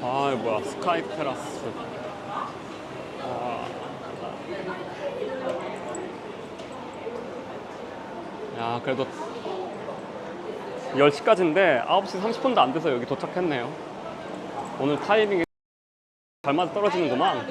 아 뭐야 스카이 테라스. 아. 야 그래도 10시까지인데 9시 30분도 안 돼서 여기 도착했네요. 오늘 타이밍이 잘 맞아 떨어지는구만.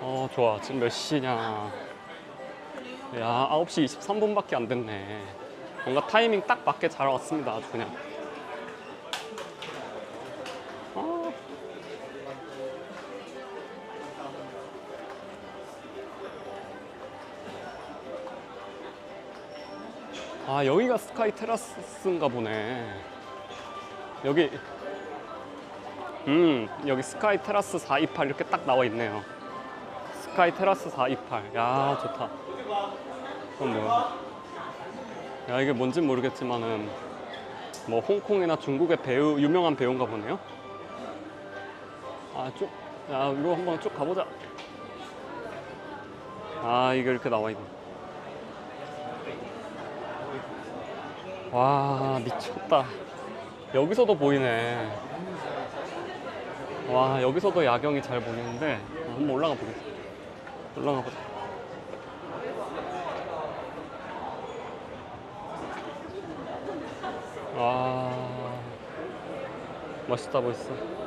어 좋아. 지금 몇 시냐? 야 9시 23분밖에 안 됐네. 뭔가 타이밍 딱 맞게 잘 왔습니다 아주 그냥. 아, 여기가 스카이 테라스인가 보네. 여기, 음, 여기 스카이 테라스 428 이렇게 딱 나와 있네요. 스카이 테라스 428. 야, 좋다. 그건 뭐야? 야, 이게 뭔진 모르겠지만은 뭐 홍콩이나 중국의 배우 유명한 배우인가 보네요. 아, 쭉. 야, 이거 한번 쭉 가보자. 아, 이게 이렇게 나와 있네. 와, 미쳤다. 여기서도 보이네. 와, 여기서도 야경이 잘 보이는데 한번 올라가 보겠습니다. 올라가 보자. 와 멋있다 멋있어.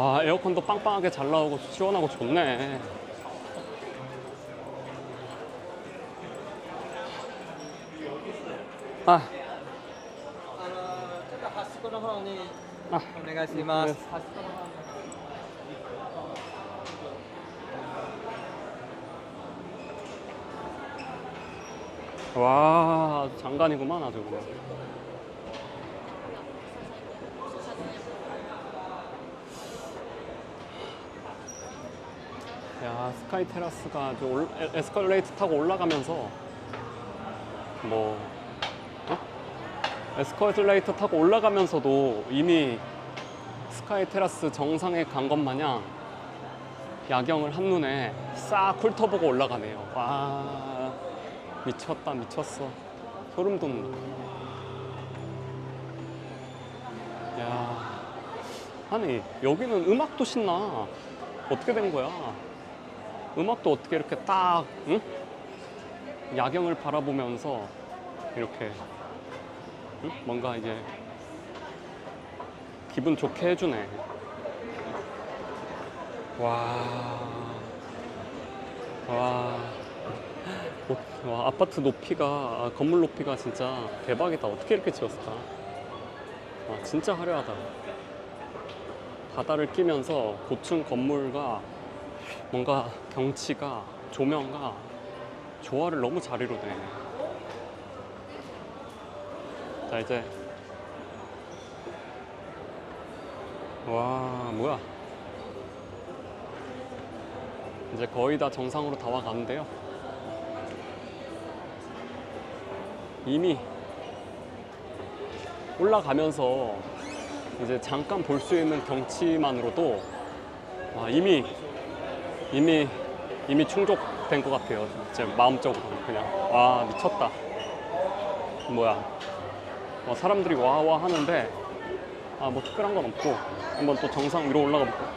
아 에어컨도 빵빵하게 잘 나오고 시원하고 좋네 아. 아. 와, 장관이구만 아주. 야 스카이 테라스가 아주 올- 에- 에스컬레이터 타고 올라가면서 뭐 어? 에스컬레이터 타고 올라가면서도 이미 스카이 테라스 정상에 간 것 마냥 야경을 한눈에 싹 훑어보고 올라가네요. 와 미쳤다 미쳤어 소름 돋는다. 야 아니 여기는 음악도 신나 어떻게 된 거야? 음악도 어떻게 이렇게 딱 응? 야경을 바라보면서 이렇게 응? 뭔가 이제 기분 좋게 해주네. 와. 와. 높- 와, 아파트 높이가, 아, 건물 높이가 진짜 대박이다. 어떻게 이렇게 지었을까? 와, 진짜 화려하다. 바다를 끼면서 고층 건물과 뭔가 경치가, 조명과 조화를 너무 잘 이루네. 자, 이제. 와, 뭐야. 이제 거의 다 정상으로 다 와가는데요. 이미 올라가면서 이제 잠깐 볼 수 있는 경치만으로도 와, 이미 이미 이미 충족된 것 같아요. 제 마음적으로 그냥 와 미쳤다. 뭐야? 어, 사람들이 와와 하는데 아 뭐 특별한 건 없고 한번 또 정상 위로 올라가 볼까?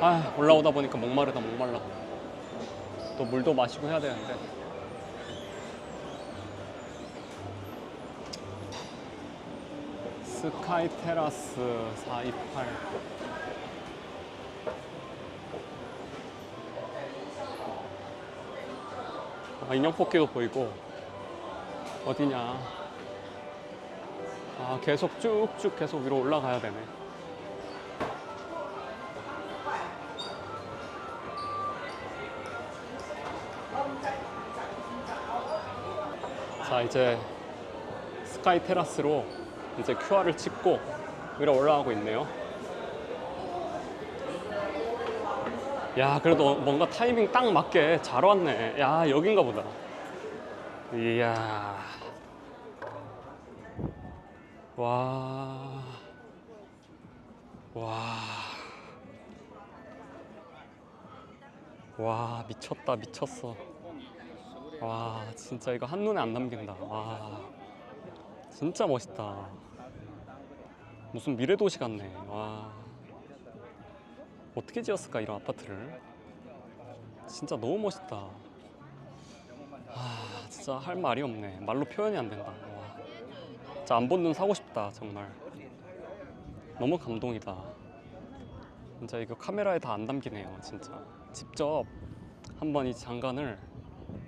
아 올라오다 보니까 목마르다 목말라 또 물도 마시고 해야 되는데 스카이 테라스 428 아, 인형 뽑기도 보이고. 어디냐. 아 계속 쭉쭉 계속 위로 올라가야 되네. 자 이제 스카이 테라스로 이제 QR을 찍고 위로 올라가고 있네요. 야 그래도 뭔가 타이밍 딱 맞게 잘 왔네 야 여긴가 보다 이야 와 와. 와, 미쳤다, 미쳤어. 와, 진짜 이거 한눈에 안 남긴다. 와. 진짜 멋있다. 무슨 미래 도시 같네. 와. 어떻게 지었을까, 이런 아파트를? 진짜 너무 멋있다. 아, 진짜 할 말이 없네. 말로 표현이 안 된다. 와. 진짜 안 본 눈 사고 싶다, 정말. 너무 감동이다. 진짜 이거 카메라에 다 안 담기네요, 진짜. 직접 한번 이 장관을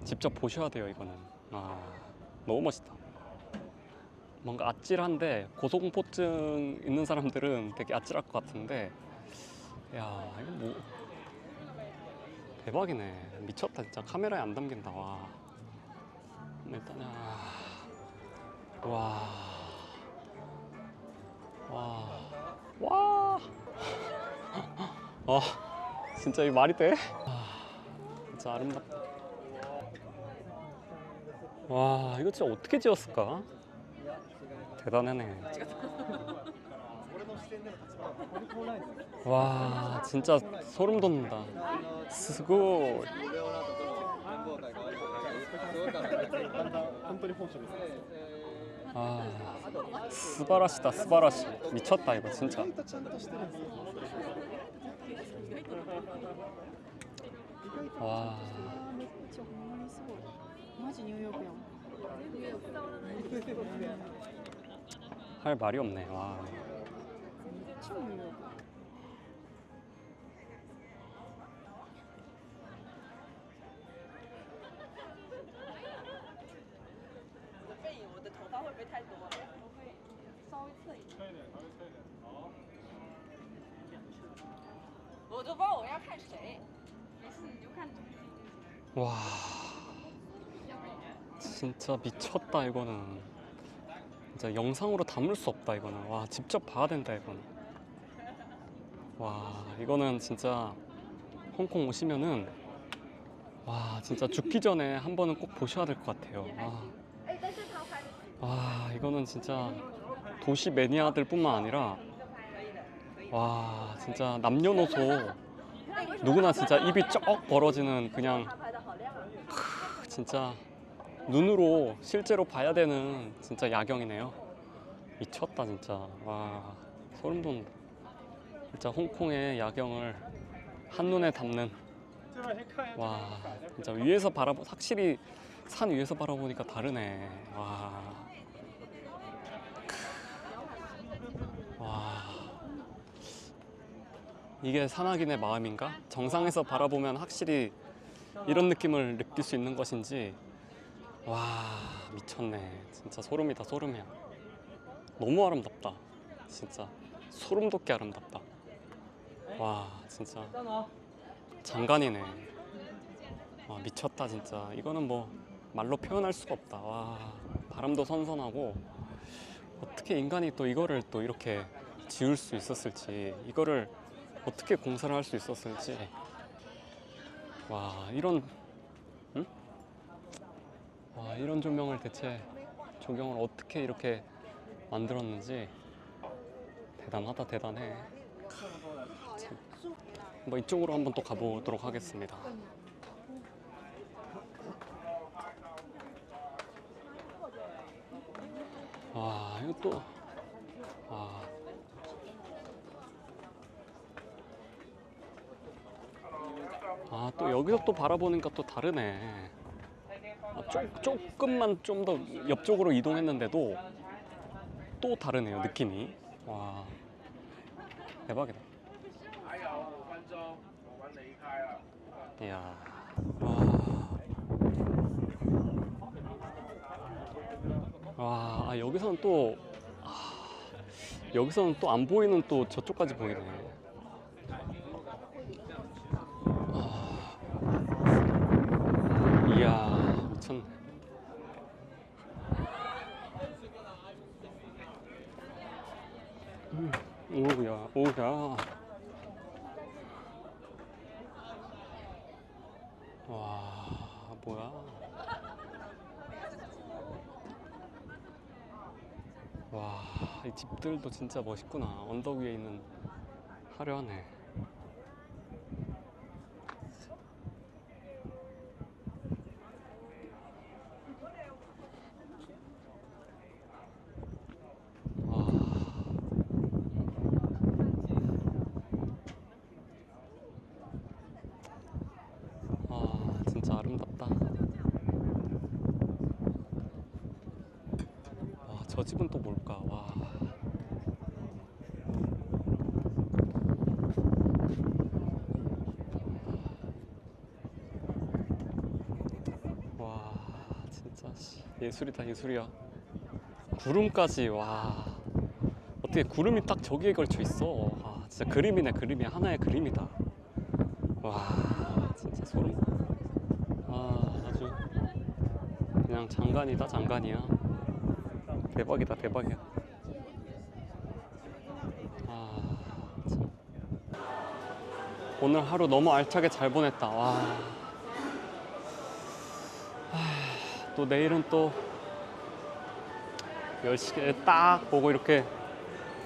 직접 보셔야 돼요, 이거는. 아, 너무 멋있다. 뭔가 아찔한데 고소공포증 있는 사람들은 되게 아찔할 것 같은데, 야, 이거 뭐 대박이네. 미쳤다, 진짜 카메라에 안 담긴다. 와. 일단 아, 와, 와. 와. 아, 진짜 이 말이 돼? 아, 진짜 아름답다. 와, 이거 진짜 어떻게 지었을까? 대단하네. 와 진짜 소름 돋는다. 스고. 아, 스바라시다 스바라시 미쳤다 이거 진짜. 와. 마지 뉴욕이야. 할 말이 없네. 와. 이제 춤 보려고. 와 진짜 미쳤다 이거는 진짜 영상으로 담을 수 없다 이거는. 와 직접 봐야 된다 이거는 와 이거는 진짜 홍콩 오시면은 와 진짜 죽기 전에 한 번은 꼭 보셔야 될 것 같아요. 와, 와 이거는 진짜 도시 매니아들 뿐만 아니라 와 진짜 남녀노소 누구나 진짜 입이 쩍 벌어지는 그냥 크, 진짜 눈으로 실제로 봐야 되는 진짜 야경이네요. 미쳤다 진짜. 와 소름 돋는다. 진짜 홍콩의 야경을 한눈에 담는 와 진짜 위에서 바라보 확실히 산 위에서 바라보니까 다르네. 와. 크. 와. 이게 산악인의 마음인가? 정상에서 바라보면 확실히 이런 느낌을 느낄 수 있는 것인지 와 미쳤네. 진짜 소름이다 소름이야. 너무 아름답다. 진짜 소름 돋게 아름답다. 와 진짜 장관이네. 와 미쳤다 진짜. 이거는 뭐 말로 표현할 수가 없다. 와 바람도 선선하고 어떻게 인간이 또 이거를 또 이렇게 지을 수 있었을지 이거를 어떻게 공사를 할 수 있었을지. 와 이런 응? 와 이런 조명을 대체 조경을 어떻게 이렇게 만들었는지 대단하다 대단해 참. 뭐 이쪽으로 한번 또 가보도록 하겠습니다 와 이거 또 와. 아, 또 여기서 또 바라보니까 또 다르네. 조, 금만 좀 더 옆쪽으로 이동했는데도 또 다르네요 느낌이. 와 대박이다. 이야 와, 와 아, 여기서는 또 아, 여기서는 또 안 보이는 또 저쪽까지 보이네. 음, 오야, 오야. 와 뭐야? 와 이 집들도 진짜 멋있구나. 언덕 위에 있는 화려하네 와 아 진짜 아름답다. 와저 집은 또 뭘까? 와. 와 진짜 씨, 예술이다 예술이야. 구름까지 와 어떻게 구름이 딱 저기에 걸쳐 있어. 아 진짜 그림이네 그림이 하나의 그림이다. 와 진짜 소름 아 아주 그냥 장관이다 장관이야 대박이다 대박이야. 아 참. 오늘 하루 너무 알차게 잘 보냈다. 와. 하, 또 내일은 또 10시에 딱 보고 이렇게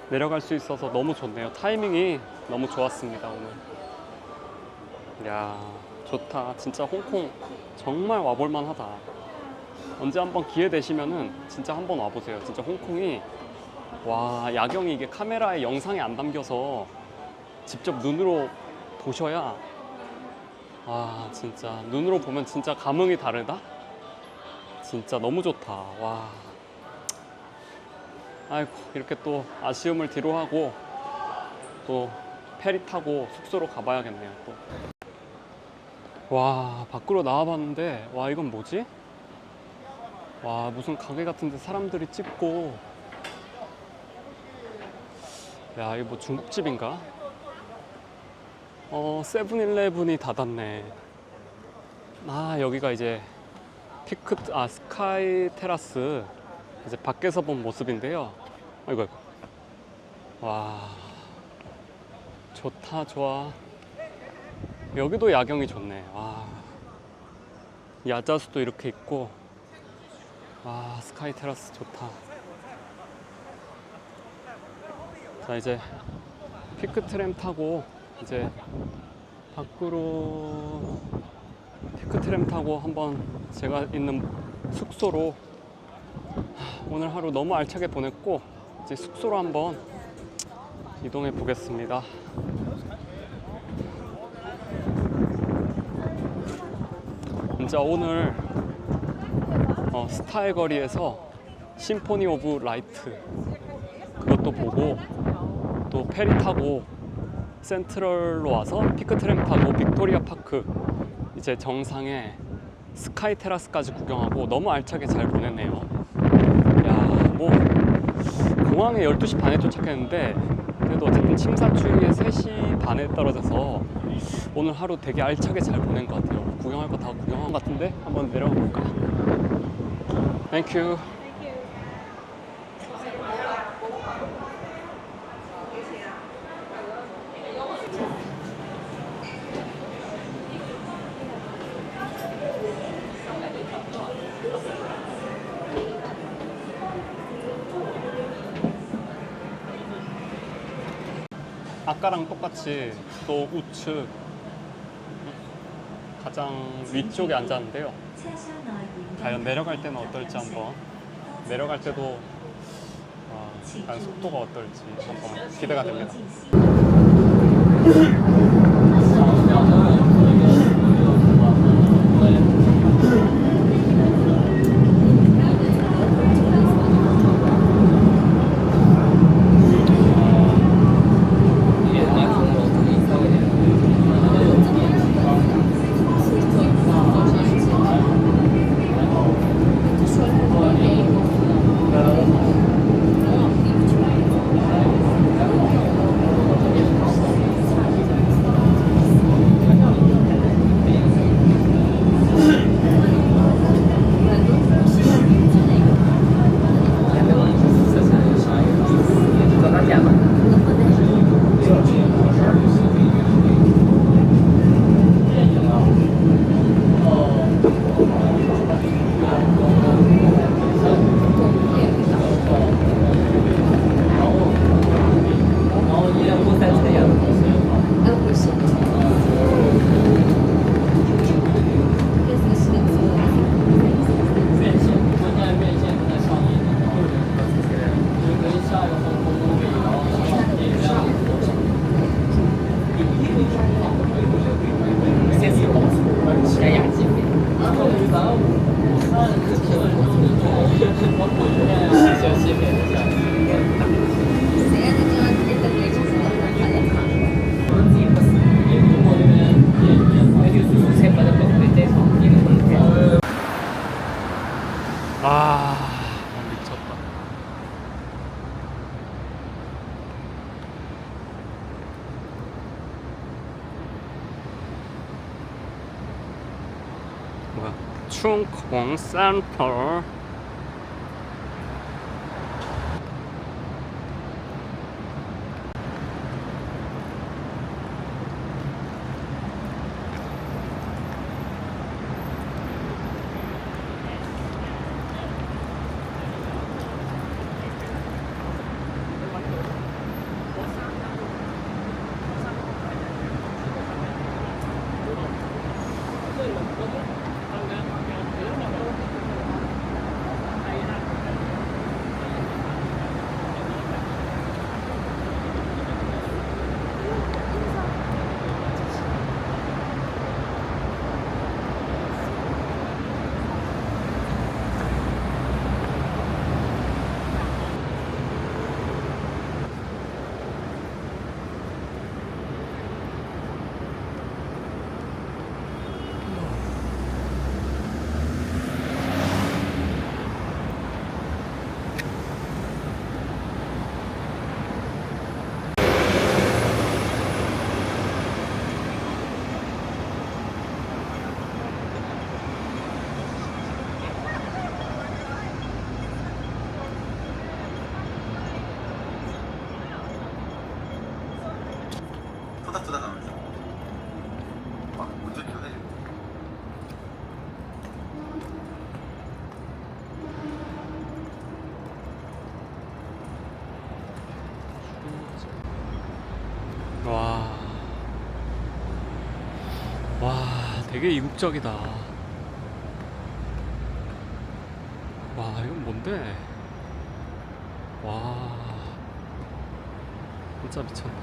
내려갈 수 있어서 너무 좋네요. 타이밍이 너무 좋았습니다 오늘. 야 좋다. 진짜 홍콩 정말 와볼만 하다 언제 한번 기회 되시면은 진짜 한번 와보세요 진짜 홍콩이 와 야경이 이게 카메라에 영상에 안 담겨서 직접 눈으로 보셔야 와 진짜 눈으로 보면 진짜 감흥이 다르다 진짜 너무 좋다 와 아이고 이렇게 또 아쉬움을 뒤로하고 또 페리 타고 숙소로 가봐야겠네요 또. 와 밖으로 나와봤는데 와 이건 뭐지? 와 무슨 가게 같은데 사람들이 찍고 야 이거 뭐 중국집인가? 어 세븐일레븐이 닫았네 아 여기가 이제 피크 아 스카이 테라스 이제 밖에서 본 모습인데요 아이고 아이고 와 좋다 좋아 여기도 야경이 좋네. 와. 야자수도 이렇게 있고. 와, 스카이 테라스 좋다. 자, 이제 피크 트램 타고 이제 밖으로 피크 트램 타고 한번 제가 있는 숙소로 하, 오늘 하루 너무 알차게 보냈고 이제 숙소로 한번 이동해 보겠습니다. 진짜 오늘 어, 스타일 거리에서 심포니 오브 라이트 그것도 보고 또 페리 타고 센트럴로 와서 피크 트램 타고 빅토리아 파크 이제 정상에 스카이 테라스까지 구경하고 너무 알차게 잘 보냈네요. 야, 뭐 공항에 12시 반에 도착했는데 그래도 어쨌든 침사추이에 3시 반에 떨어져서 오늘 하루 되게 알차게 잘 보낸 것 같아요. 구경할 거 다 구경한 것 같은데 한번 내려가 볼까? 땡큐. 아까랑 똑같이 또 우측 가장 위쪽에 앉았는데요. 과연 내려갈 때는 어떨지 한번 내려갈 때도 어, 과연 속도가 어떨지 한번 기대가 됩니다. 충콩센 터. 토닥토닥 하면서 막 운전 좀 해주고 와. 와, 되게 이국적이다. 와, 이건 뭔데? 와. 진짜 미쳤네.